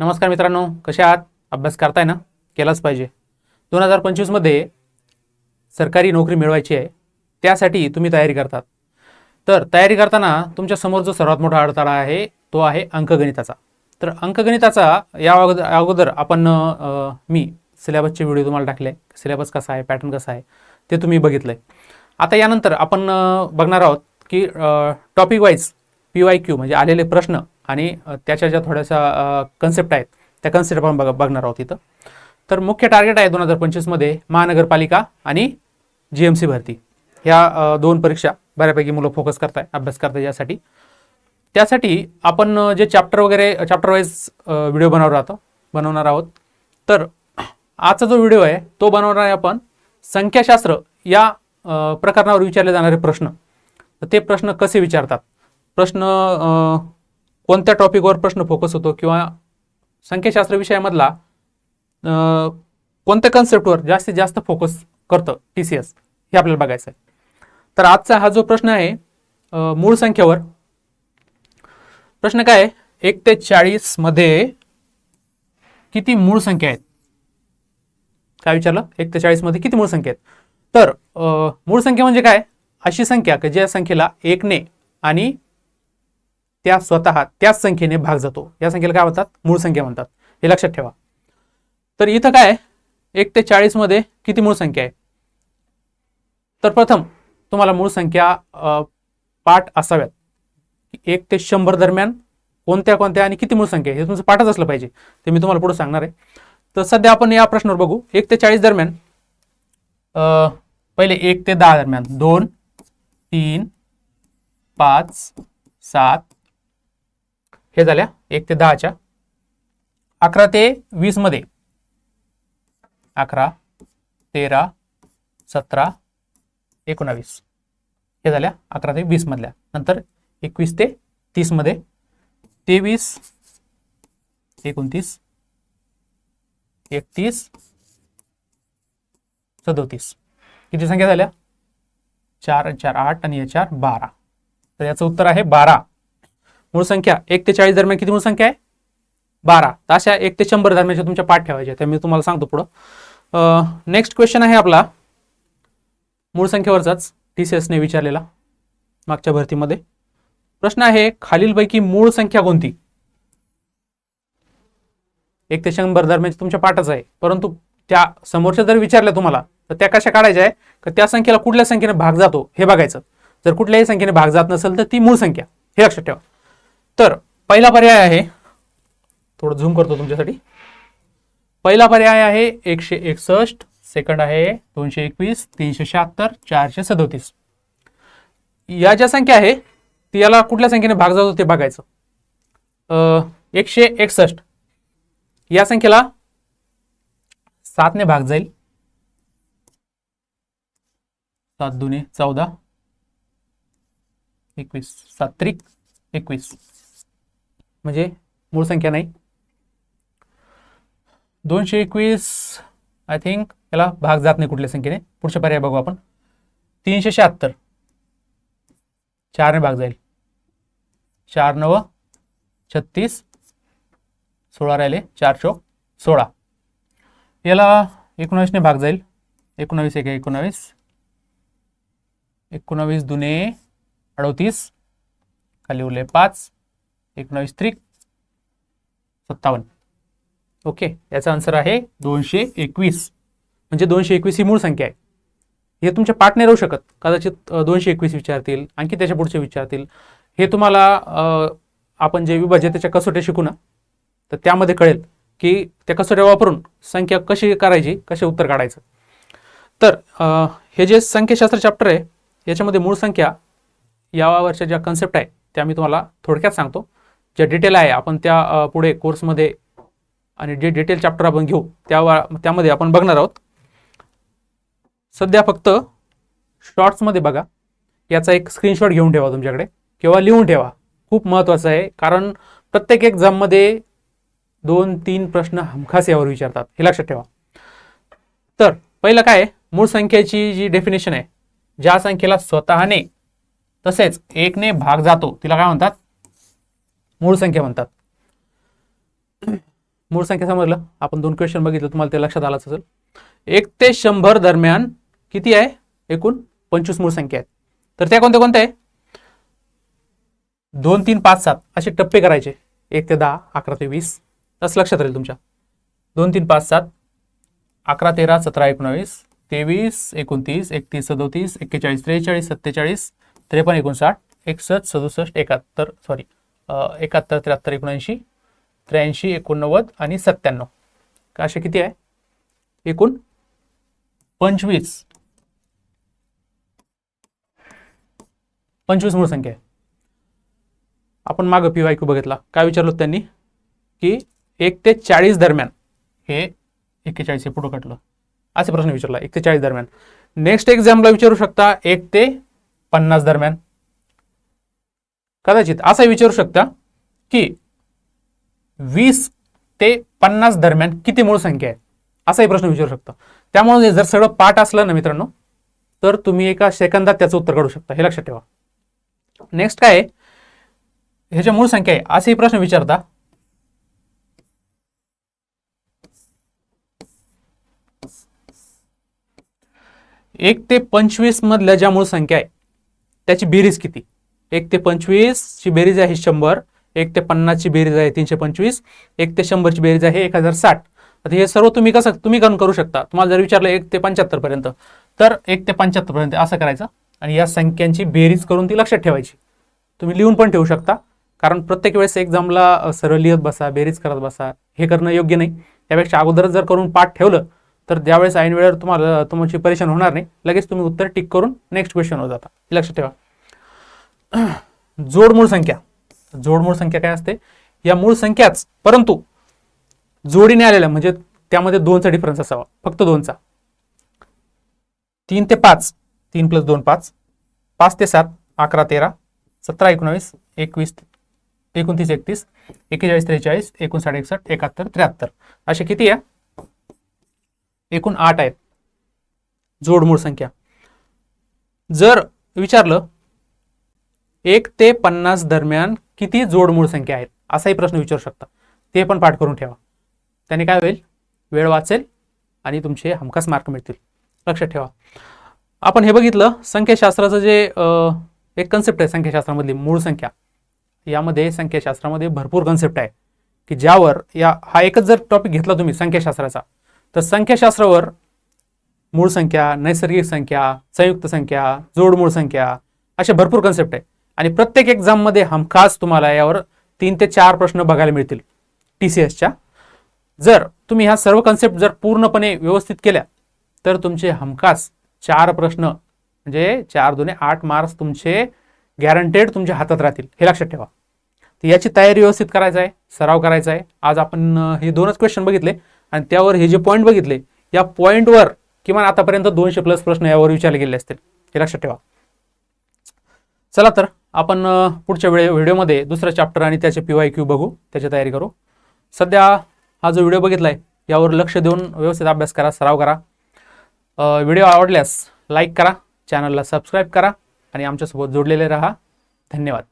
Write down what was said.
नमस्कार मित्रांनो कसे आहात? अभ्यास करताय ना? केलाच पाहिजे. दोन हजार पंचवीसमध्ये सरकारी नोकरी मिळवायची आहे. त्यासाठी तुम्ही तयारी करतात. तर तयारी करताना तुमच्यासमोर जो सर्वात मोठा अडथळा आहे तो आहे अंकगणिताचा. तर अंकगणिताचा या अगोदर अगोदर आपण मी सिलेबसचे व्हिडिओ तुम्हाला टाकले. सिलेबस कसा आहे? पॅटर्न कसा आहे? ते तुम्ही बघितलं आहे आता यानंतर आपण बघणार आहोत की topic wise P Y Q म्हणजे आलेले प्रश्न आणि त्याच्या ज्या थोड्याशा कन्सेप्ट आहेत त्या कन्सेप्ट आपण बघ बघणार आहोत इथं. तर मुख्य टार्गेट आहे दोन हजार पंचवीसमध्ये महानगरपालिका आणि जी एम सी भरती. ह्या दोन परीक्षा बऱ्यापैकी मुलं फोकस करताय अभ्यास करताय यासाठी. त्यासाठी आपण जे चॅप्टर वगैरे चॅप्टर वाईज व्हिडिओ बनवणार राहतो बनवणार आहोत. तर आजचा जो व्हिडिओ आहे तो बनवणार आहे आपण संख्याशास्त्र या प्रकरणावर विचारले जाणारे प्रश्न. ते प्रश्न कसे विचारतात? प्रश्न कोणत्या टॉपिकवर प्रश्न फोकस होतो किंवा संख्याशास्त्र विषयामधला कोणत्या कन्सेप्टवर जास्तीत जास्त फोकस करतं टी सी एस हे आपल्याला बघायचं आहे तर आजचा हा जो प्रश्न आहे मूळ संख्येवर प्रश्न काय आहे? एक ते चाळीसमध्ये किती मूळ संख्या आहेत? काय विचारलं? एक ते चाळीसमध्ये किती मूळ संख्या आहेत? तर मूळ संख्या म्हणजे काय? अशी संख्या की ज्या संख्येला एकने आणि त्या स्वतः त्याच संख्येने भाग जातो. या संख्येला काय म्हणतात? मूळ संख्या म्हणतात. हे लक्षात ठेवा. तर इथं काय एक ते चाळीसमध्ये किती मूळ संख्या आहे? तर प्रथम तुम्हाला मूळ संख्या पाठ असाव्यात. एक ते शंभर दरम्यान कोणत्या कोणत्या आणि किती मूळ संख्या आहे? हे तुमचं पाठच असलं पाहिजे. ते मी तुम्हाला पुढे सांगणार आहे. तर सध्या आपण या प्रश्नावर बघू. एक ते चाळीस दरम्यान पहिले एक ते दहा दरम्यान. दोन तीन पाच सात हे झाल्या एक ते दहाच्या. अकरा ते वीसमध्ये. अकरा तेरा सतरा एकोणावीस. हे झाल्या अकरा ते वीस मधल्या. नंतर एकवीस ते तीसमध्ये. तेवीस एकोणतीस एकतीस सदोतीस. किती संख्या झाल्या? चार चार आठ आणि या चार बारा. तर याचं उत्तर आहे बारा. मूळ संख्या एक ते चाळीस दरम्यान किती मूळ संख्या आहे? बारा. तर अशा एक ते शंभर दरम्यानच्या तुमच्या पाठ ठेवायच्या त्या मी तुम्हाला सांगतो पुढं. नेक्स्ट क्वेश्चन आहे आपला. मूळ संख्येवरचाच टी सी एसने विचारलेला मागच्या भरतीमध्ये. प्रश्न आहे खालीलपैकी मूळ संख्या कोणती? एक ते शंभर दरम्यानची तुमच्या पाठच आहे. परंतु त्या समोरच्या जर विचारल्या तुम्हाला तर त्या कशा काढायच्या आहे? त्या संख्येला कुठल्या संख्येने भाग जातो हे बघायचं. जर कुठल्याही संख्येने भाग जात नसेल तर ती मूळ संख्या. हे लक्षात ठेवा. तर पहिला पर्याय आहे. थोडं झूम करतो तुमच्यासाठी. पहिला पर्याय आहे एकशे एकसष्ट सेकंड आहे दोनशे एकवीस तीनशे शहात्तर चारशे सदोतीस. या ज्या संख्या आहे ती याला कुठल्या संख्येने भाग जातो ते बघायचं. एकशे एकसष्ट. या संख्येला सातने भाग जाईल. सात दुने चौदा. एकवीस सात्रिक एकवीस. म्हणजे मूळ संख्या नाही. दोनशे एकवीस आय थिंक याला भाग जात नाही कुठल्या संख्येने. पुढच्या पर्याय बघू आपण. तीनशे शहात्तर. चारने भाग जाईल. चार नव छत्तीस सोळा राहिले चार चौक सोळा. याला एकोणावीसने भाग जाईल. एकोणावीस एक एकोणावीस. एकोणावीस दुने अडोतीस. खाली उरले पाच. एकोणावीस त्रिक सत्तावन्न. ओके याचा आन्सर आहे दोनशे एकवीस. म्हणजे दोनशे एकवीस ही मूळ संख्या आहे. हे तुमच्या पाठ नाही राहू शकत. कदाचित दोनशे एकवीस विचारतील आणखी त्याच्या पुढचे विचारतील. हे तुम्हाला आपण जे विभाज्यतेच्या कसोट्या शिकू ना तर त्यामध्ये कळेल की त्या कसोट्या वापरून संख्या कशी करायची कसे उत्तर काढायचं. तर हे जे संख्याशास्त्र चॅप्टर आहे याच्यामध्ये मूळ संख्या यावरच्या ज्या कन्सेप्ट आहे त्या मी तुम्हाला थोडक्यात सांगतो. ज्या डिटेल आहे आपण त्या पुढे कोर्समध्ये आणि जे डिटेल चॅप्टर आपण घेऊ त्या त्यामध्ये आपण बघणार आहोत. सध्या फक्त शॉर्ट्समध्ये बघा. याचा एक स्क्रीनशॉट घेऊन ठेवा तुमच्याकडे. किंवा लिहून ठेवा. खूप महत्त्वाचं आहे. कारण प्रत्येक एक्झाममध्ये दोन तीन प्रश्न हमखास यावर विचारतात. हे लक्षात ठेवा. तर पहिलं काय मूळ संख्येची जी डेफिनेशन आहे ज्या संख्येला स्वतःने तसेच एकने भाग जातो. तिला काय म्हणतात? मूळ संख्या म्हणतात. मूळ संख्या समजलं? आपण दोन क्वेश्चन बघितलं तुम्हाला ते लक्षात आलंच असेल. एक ते शंभर दरम्यान किती आहे? एकूण पंचवीस मूळ संख्या आहेत. तर त्या कोणत्या कोणत्या आहे दोन तीन पाच सात असे टप्पे करायचे. एक ते दहा अकरा ते वीस. तसं लक्षात राहील तुमच्या. दोन तीन पाच सात अकरा तेरा सतरा एकोणावीस तेवीस एकोणतीस एकतीस सदोतीस एक्केचाळीस त्रेचाळीस सत्तेचाळीस त्रेपन्न एकोणसाठ एकसष्ट सदुसष्ट एकाहत्तर सॉरी एकाहत्तर त्र्याहत्तर एकोणऐंशी त्र्याऐंशी एकोणनव्वद आणि सत्त्याण्णव. का असे किती आहे? एकूण पंचवीस. पंचवीस मूळ संख्या आहे. आपण मागं पी वायक्यू बघितला. काय विचारलो त्यांनी? की एक ते चाळीस दरम्यान. हे एक्केचाळीस हे पुढं काढलं. असे प्रश्न विचारला. एक ते चाळीस दरम्यान. नेक्स्ट एक्झामला विचारू शकता एक ते पन्नास दरम्यान. कदाचित असं विचारू शकता की वीस ते पन्नास दरम्यान किती मूळ संख्या आहे? असाही प्रश्न विचारू शकता. त्यामुळे जर सगळं पाठ असलं ना मित्रांनो तर तुम्ही एका सेकंदात त्याचं उत्तर काढू शकता. हे लक्षात ठेवा. नेक्स्ट काय आहे? ह्याच्या मूळ संख्या आहे. असेही प्रश्न विचारता. एक ते पंचवीस मधल्या ज्या मूळ संख्या आहे त्याची बेरीज किती? एक ते पंचवीसची बेरीज आहे शंभर एक ते पन्नासची बेरीज आहे तीनशे पंचवीस एक ते शंभरची बेरीज आहे एक हजार साठ. आता हे सर्व तुम्ही कसं तुम्ही करून करू शकता. तुम्हाला जर विचारलं एक ते पंच्याहत्तर पर्यंत तर एक ते पंच्याहत्तर पर्यंत असं करायचं आणि या संख्यांची बेरीज करून ती लक्षात ठेवायची. तुम्ही लिहून पण ठेवू शकता. कारण प्रत्येक वेळेस एक्झामला सरळ लिहत बसा बेरीज करत बसा हे करणं योग्य नाही. त्यापेक्षा अगोदरच जर करून पाठ ठेवलं तर ज्यावेळेस ऐन वेळेवर तुम्हाला तुमची परेशान होणार नाही. लगेच तुम्ही उत्तर टिक करून नेक्स्ट क्वेश्चन हो जाता. लक्षात ठेवा. जोडमूळ संख्या. जोडमूळ संख्या काय असते? या मूळ संख्याच परंतु जोडीने आलेल्या म्हणजे त्यामध्ये दोनचा डिफरन्स असावा. फक्त दोनचा. तीन ते पाच. तीन प्लस दोन पाच. पाच ते सात अकरा तेरा. सतरा एकोणावीस एकवीस एकोणतीस एकतीस एक्केचाळीस त्रेचाळीस एकोणसाठ एकसष्ट एकाहत्तर त्र्याहत्तर. असे किती आहे? एकूण आठ आहेत. जोडमूळ संख्या. जर विचारलं एक ते पन्नास दरम्यान किती जोडमूळ संख्या आहेत? असाही प्रश्न विचारू शकता. ते पण पाठ करून ठेवा. त्याने काय होईल? वेळ वाचेल आणि तुमचे हमखास मार्क मिळतील. लक्षात ठेवा. आपण हे बघितलं संख्याशास्त्राचं जे एक कन्सेप्ट आहे संख्याशास्त्रामधली मूळ संख्या. यामध्ये संख्याशास्त्रामध्ये भरपूर कन्सेप्ट आहे की ज्यावर या हा एकच जर टॉपिक घेतला तुम्ही संख्याशास्त्राचा तर संख्याशास्त्रावर मूळ संख्या नैसर्गिक संख्या संयुक्त संख्या जोडमूळ संख्या असे भरपूर कन्सेप्ट आहे. आणि प्रत्येक एक्झाममध्ये हमखास तुम्हाला यावर तीन ते चार प्रश्न बघायला मिळतील. टी सी एसच्या जर तुम्ही ह्या सर्व कन्सेप्ट जर पूर्णपणे व्यवस्थित केल्या तर तुमचे हमखास चार प्रश्न म्हणजे चार दोन्ही आठ मार्क्स तुमचे गॅरंटेड तुमच्या हातात राहतील. हे लक्षात ठेवा. तर याची तयारी व्यवस्थित करायचं आहे सराव करायचा आहे. आज आपण हे दोनच क्वेश्चन बघितले आणि त्यावर हे जे पॉईंट बघितले या पॉईंटवर किमान आतापर्यंत दोनशे प्लस प्रश्न यावर विचारले गेले असतील. हे लक्षात ठेवा. चला तर. आपण पुढच्या वेळे व्हिडिओमध्ये दुसरा चॅप्टर आणि त्याचे पी वाय क्यू बघू त्याची तयारी करू. सध्या हा जो व्हिडिओ बघितला आहे यावर लक्ष देऊन व्यवस्थित अभ्यास करा सराव करा. व्हिडिओ आवडल्यास लाईक करा चॅनलला सबस्क्राईब करा आणि आमच्यासोबत जोडलेले राहा. धन्यवाद.